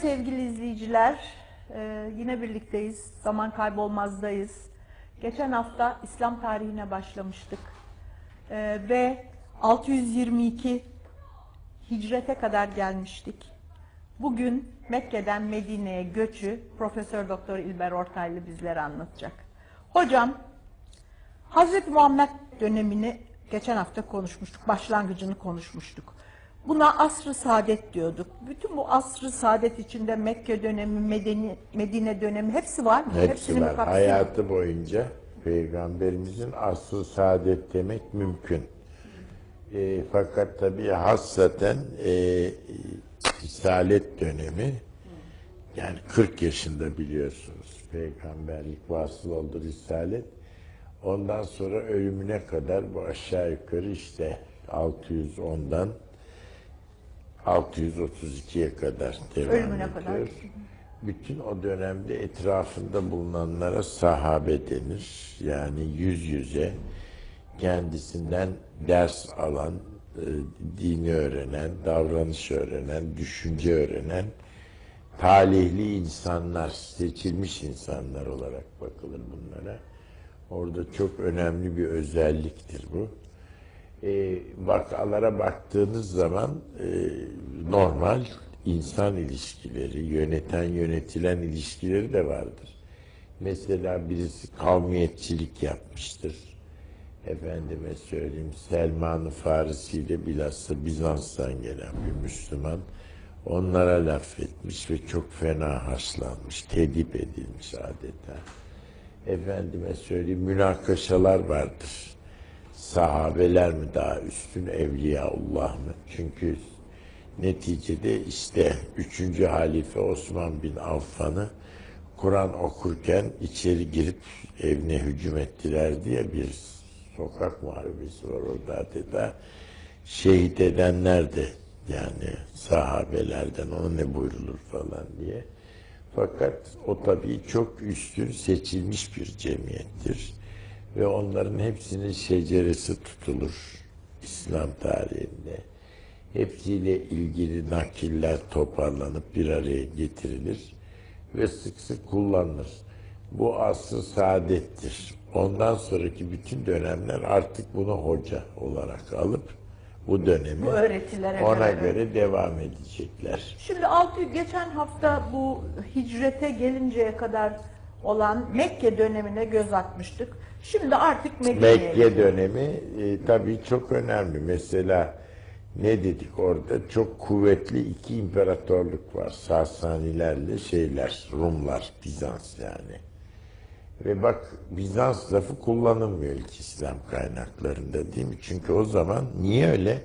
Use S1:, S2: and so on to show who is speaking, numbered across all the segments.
S1: Sevgili izleyiciler. Ee, yine birlikteyiz. Zaman kaybolmazdayız. Geçen hafta İslam tarihine başlamıştık. Ee, ve 622 hicrete kadar gelmiştik. Bugün Mekke'den Medine'ye göçü Profesör Doktor İlber Ortaylı bizlere anlatacak. Hocam, Hazreti Muhammed dönemini geçen hafta konuşmuştuk, başlangıcını konuşmuştuk. Buna asr-ı saadet diyorduk. Bütün bu asr-ı saadet içinde Mekke dönemi, Medeni, Medine dönemi hepsi var mı?
S2: Hepsi
S1: Hepsini
S2: var.
S1: kapsıyor?
S2: Hayatı boyunca Peygamberimizin asıl saadet demek mümkün. E, fakat tabii hassaten e, Risalet dönemi yani 40 yaşında biliyorsunuz peygamberlik vasıl oldu Risalet. Ondan sonra ölümüne kadar bu aşağı yukarı işte 610'dan 632'ye kadar devam
S1: Ölümüne
S2: ediyor.
S1: kadar.
S2: Bütün o dönemde etrafında bulunanlara sahabe denir. Yani yüz yüze kendisinden ders alan, e, dini öğrenen, davranış öğrenen, düşünce öğrenen talihli insanlar, seçilmiş insanlar olarak bakılır bunlara. Orada çok önemli bir özelliktir bu. E, vakalara baktığınız zaman e, normal insan ilişkileri, yöneten yönetilen ilişkileri de vardır. Mesela birisi kavmiyetçilik yapmıştır. Efendime söyleyeyim Selman-ı Farisi ile bilhassa Bizans'tan gelen bir Müslüman onlara laf etmiş ve çok fena haşlanmış, tedip edilmiş adeta. Efendime söyleyeyim münakaşalar vardır. Sahabeler mi daha üstün, evliyaullah mı? Çünkü neticede işte 3. halife Osman bin Affan'ı Kur'an okurken içeri girip evine hücum ettiler diye bir sokak muharebesi var orada adeta. Şehit edenler de yani sahabelerden ona ne buyrulur falan diye. Fakat o tabii çok üstün seçilmiş bir cemiyettir. Ve onların hepsinin şeceresi tutulur İslam tarihinde. Hepsiyle ilgili nakiller toparlanıp bir araya getirilir ve sık sık kullanılır. Bu aslı saadettir. Ondan sonraki bütün dönemler artık bunu hoca olarak alıp bu dönemi
S1: Bu öğretilere
S2: ona
S1: göre.
S2: göre devam edecekler.
S1: Şimdi altı geçen hafta bu hicrete gelinceye kadar olan Mekke dönemine göz atmıştık. Şimdi artık Medine'ye
S2: Mekke dönemi e, tabii çok önemli. Mesela ne dedik orada? Çok kuvvetli iki imparatorluk var. Sasanilerle şeyler, Rumlar, Bizans yani. Ve bak Bizans lafı kullanılmıyor ilk İslam kaynaklarında değil mi? Çünkü o zaman niye öyle?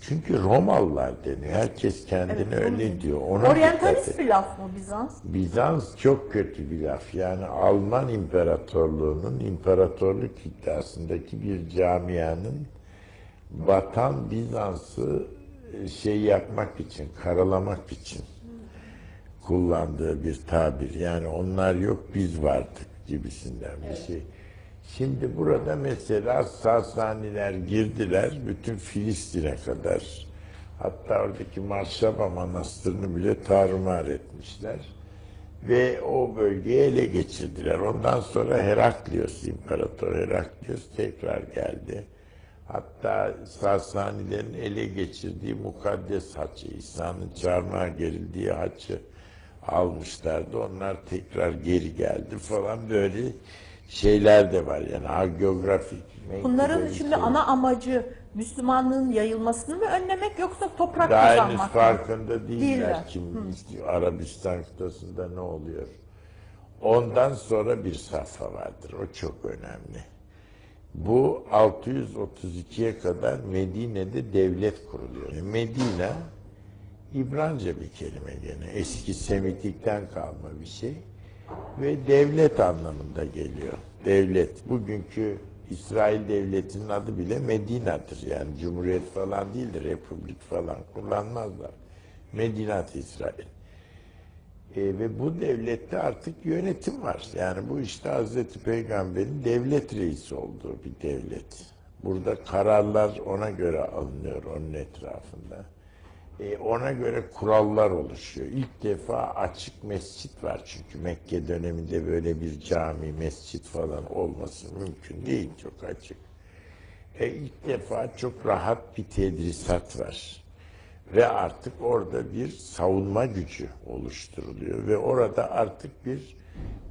S2: Çünkü Romalılar deniyor. Herkes kendini öyle diyor. Ona.
S1: Oryantalist bir laf mı Bizans?
S2: Bizans çok kötü bir laf. Yani Alman İmparatorluğu'nun imparatorluk iddiasındaki bir camianın Vatan Bizans'ı e, şey yapmak için, karalamak için kullandığı bir tabir. Yani onlar yok biz vardık gibisinden bir şey. Şimdi burada mesela Sasaniler girdiler bütün Filistin'e kadar. Hatta oradaki Marşaba Manastırı'nı bile tarumar etmişler. Ve o bölgeyi ele geçirdiler. Ondan sonra Heraklios, İmparator Heraklios tekrar geldi. Hatta Sasanilerin ele geçirdiği mukaddes haçı, İsa'nın çarmıha gerildiği haçı almışlardı. Onlar tekrar geri geldi falan böyle şeyler de var yani hagiografik.
S1: Bunların şimdi
S2: şey.
S1: ana amacı Müslümanlığın yayılmasını mı önlemek yoksa toprak
S2: Daha henüz
S1: kazanmak mı?
S2: farkında değiller,
S1: Değiller.
S2: kim istiyor, Arabistan kıtasında ne oluyor. Ondan sonra bir safha vardır, o çok önemli. Bu 632'ye kadar Medine'de devlet kuruluyor. Medine, İbranca bir kelime gene, eski Semitikten kalma bir şey. Ve devlet anlamında geliyor. Devlet, bugünkü İsrail devletinin adı bile Medine'dir. Yani cumhuriyet falan değildir, republik falan kullanmazlar. Medinat İsrail. E, ve bu devlette artık yönetim var. Yani bu işte Hazreti Peygamber'in devlet reisi olduğu bir devlet. Burada kararlar ona göre alınıyor onun etrafında. E, ona göre kurallar oluşuyor. İlk defa açık mescit var çünkü Mekke döneminde böyle bir cami, mescit falan olması mümkün değil çok açık. E, ilk defa çok rahat bir tedrisat var. Ve artık orada bir savunma gücü oluşturuluyor ve orada artık bir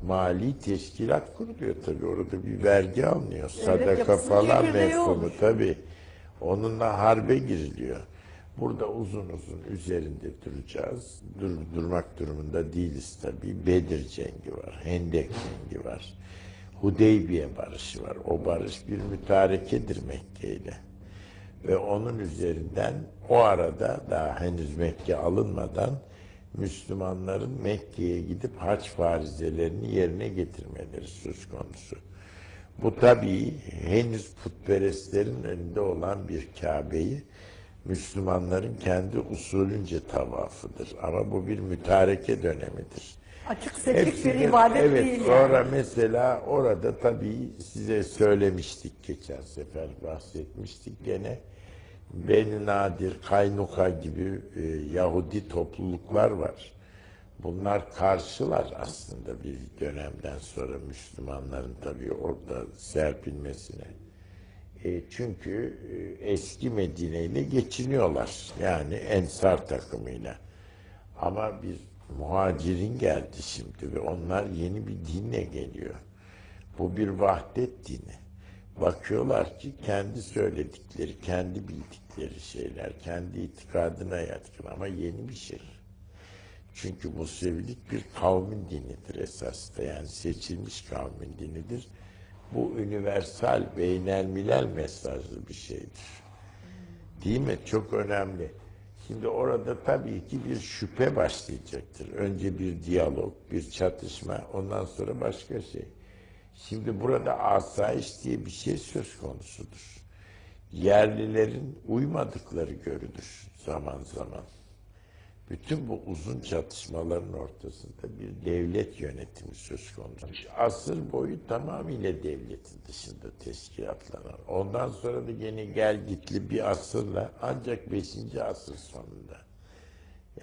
S2: mali teşkilat kuruluyor tabii. Orada bir vergi alınıyor. Sadaka falan mefhumu tabii. Onunla harbe giriliyor. Burada uzun uzun üzerinde duracağız. Dur, durmak durumunda değiliz tabii. Bedir cengi var, Hendek cengi var. Hudeybiye barışı var. O barış bir mütarekedir Mekke ile. Ve onun üzerinden o arada daha henüz Mekke alınmadan Müslümanların Mekke'ye gidip hac farizelerini yerine getirmeleri söz konusu. Bu tabii henüz putperestlerin önünde olan bir Kabe'yi Müslümanların kendi usulünce tavafıdır. Ama bu bir mütareke dönemidir.
S1: Açık seçik bir
S2: Hepsinin-
S1: ibadet
S2: evet,
S1: değil
S2: sonra
S1: yani.
S2: mesela orada tabii size söylemiştik geçen sefer bahsetmiştik gene Beni Nadir, Kaynuka gibi e, Yahudi topluluklar var. Bunlar karşılar aslında bir dönemden sonra Müslümanların tabii orada serpilmesine. E, çünkü e, eski Medine ile geçiniyorlar. Yani Ensar takımıyla. Ama bir muhacirin geldi şimdi ve onlar yeni bir dinle geliyor. Bu bir vahdet dini. Bakıyorlar ki kendi söyledikleri, kendi bildikleri şeyler, kendi itikadına yatkın ama yeni bir şey. Çünkü Musevilik bir kavmin dinidir esas da yani seçilmiş kavmin dinidir. Bu universal, beynelmilel mesajlı bir şeydir. Değil mi? Çok önemli. Şimdi orada tabii ki bir şüphe başlayacaktır. Önce bir diyalog, bir çatışma, ondan sonra başka şey. Şimdi burada asayiş diye bir şey söz konusudur. Yerlilerin uymadıkları görülür zaman zaman. Bütün bu uzun çatışmaların ortasında bir devlet yönetimi söz konusu. Asır boyu tamamıyla devletin dışında teşkilatlanan. Ondan sonra da gene gel gitli bir asırla ancak 5. asır sonunda.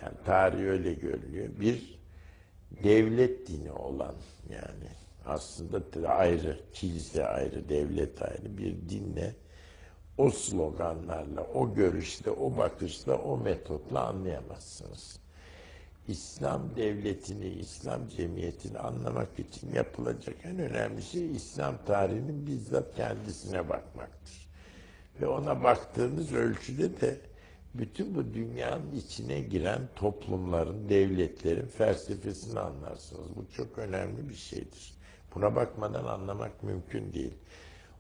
S2: Yani tarih öyle görünüyor. Bir devlet dini olan yani aslında ayrı, kilise ayrı, devlet ayrı bir dinle o sloganlarla, o görüşle, o bakışla, o metotla anlayamazsınız. İslam devletini, İslam cemiyetini anlamak için yapılacak en önemli şey İslam tarihinin bizzat kendisine bakmaktır. Ve ona baktığınız ölçüde de bütün bu dünyanın içine giren toplumların, devletlerin felsefesini anlarsınız. Bu çok önemli bir şeydir. Buna bakmadan anlamak mümkün değil.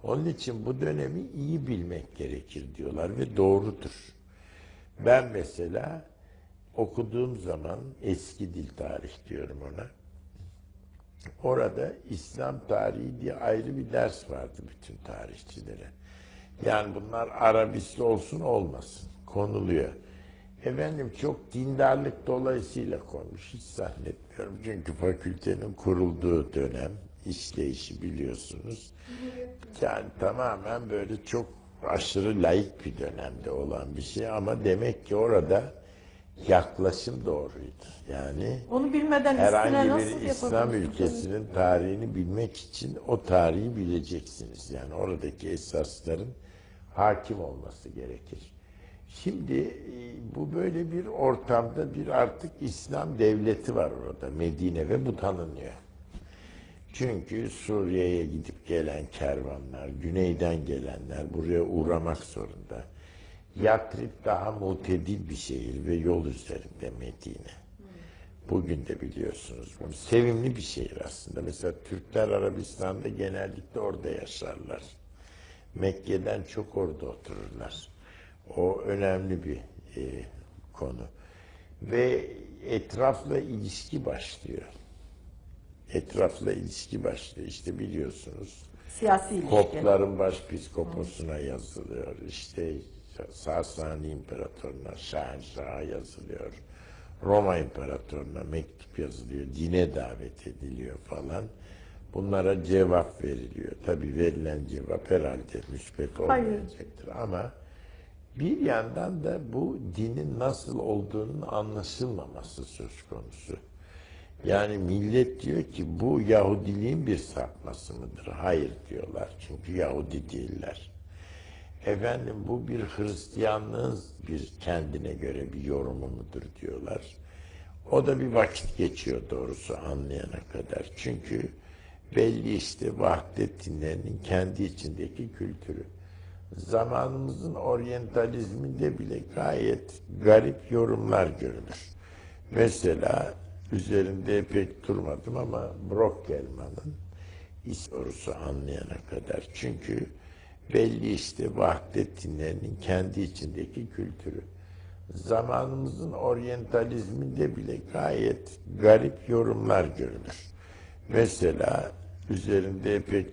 S2: Onun için bu dönemi iyi bilmek gerekir diyorlar ve doğrudur. Ben mesela okuduğum zaman eski dil tarih diyorum ona. Orada İslam tarihi diye ayrı bir ders vardı bütün tarihçilere. Yani bunlar Arabisli olsun olmasın konuluyor. Efendim çok dindarlık dolayısıyla konmuş hiç zannetmiyorum. Çünkü fakültenin kurulduğu dönem işleyişi biliyorsunuz. Yani tamamen böyle çok aşırı laik bir dönemde olan bir şey ama demek ki orada yaklaşım doğruydu. Yani
S1: Onu bilmeden
S2: herhangi bir İslam ülkesinin tarihini bilmek için o tarihi bileceksiniz. Yani oradaki esasların hakim olması gerekir. Şimdi e, bu böyle bir ortamda bir artık İslam devleti var orada Medine ve bu tanınıyor. Çünkü Suriye'ye gidip gelen kervanlar, güneyden gelenler buraya uğramak zorunda. Yatrib daha mutedil bir şehir ve yol üzerinde Medine. Bugün de biliyorsunuz. Bu sevimli bir şehir aslında. Mesela Türkler Arabistan'da genellikle orada yaşarlar. Mekke'den çok orada otururlar. O önemli bir e, konu. Ve etrafla ilişki başlıyor. Etrafla ilişki başlıyor. İşte biliyorsunuz.
S1: Siyasi ilişki.
S2: Kopların başpiskoposuna yazılıyor. İşte Sasani İmparatoruna, Şahenşah'a yazılıyor. Roma İmparatoruna mektup yazılıyor. Dine davet ediliyor falan. Bunlara cevap veriliyor. Tabi verilen cevap herhalde müspet olmayacaktır ama Bir yandan da bu dinin nasıl olduğunun anlaşılmaması söz konusu. Yani millet diyor ki bu Yahudiliğin bir sapması mıdır? Hayır diyorlar çünkü Yahudi değiller. Efendim bu bir Hristiyanlığın bir kendine göre bir yorumu mudur diyorlar. O da bir vakit geçiyor doğrusu anlayana kadar. Çünkü belli işte vahdet dinlerinin kendi içindeki kültürü. Zamanımızın oryantalizminde bile gayet garip yorumlar görülür. Mesela üzerinde pek durmadım ama Brockelman'ın iş sorusu anlayana kadar. Çünkü belli işte vahdet dinlerinin kendi içindeki kültürü. Zamanımızın oryantalizminde bile gayet garip yorumlar görülür. Mesela üzerinde pek